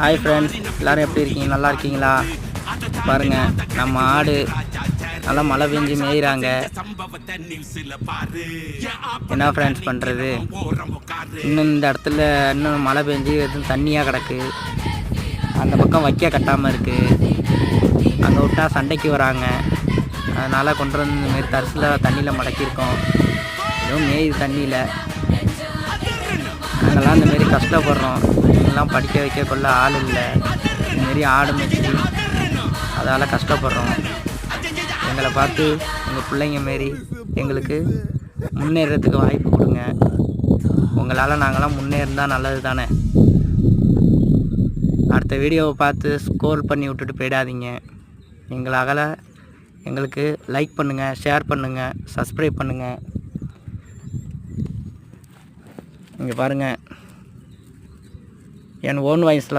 Hi friends எல்லோரும் எப்படி இருக்கீங்க? நல்லா இருக்கீங்களா? பாருங்கள் நம்ம ஆடு நல்லா மழை பெஞ்சு மேய்கிறாங்க என்ன ஃப்ரெண்ட்ஸ் பண்ணுறது இன்னும் இந்த இடத்துல இன்னும் மழை பெஞ்சு எதுவும் தண்ணியாக கிடக்கு. அந்த பக்கம் வைக்க கட்டாமல் இருக்குது அங்கே விட்டா சண்டைக்கு வராங்க. அதனால் கொண்டு வந்து இந்த மாரி தரிசில் தண்ணியில் மடக்கியிருக்கோம். எதுவும் மேயுது தண்ணியில். நாங்கள்லாம் இந்தமாரி கஷ்டப்படுறோம். எல்லாம் படிக்க வைக்க கொள்ள ஆள் இல்லை. இதுமாரி ஆடு மேய்ச்சி அதால் கஷ்டப்படுறோம். எங்களை பார்த்து உங்கள் பிள்ளைங்க மாரி எங்களுக்கு முன்னேறதுக்கு வாய்ப்பு கொடுங்க. உங்களால் நாங்களாம் முன்னேறினா நல்லது தானே? அடுத்த வீடியோவை பார்த்து ஸ்கோர் பண்ணி விட்டுட்டு போயிடாதீங்க. எங்களால் எங்களுக்கு லைக் பண்ணுங்கள் ஷேர் பண்ணுங்கள் சப்ஸ்கிரைப் பண்ணுங்கள் இங்கே பாருங்கள் என் ஓன் வாய்ஸில் தான்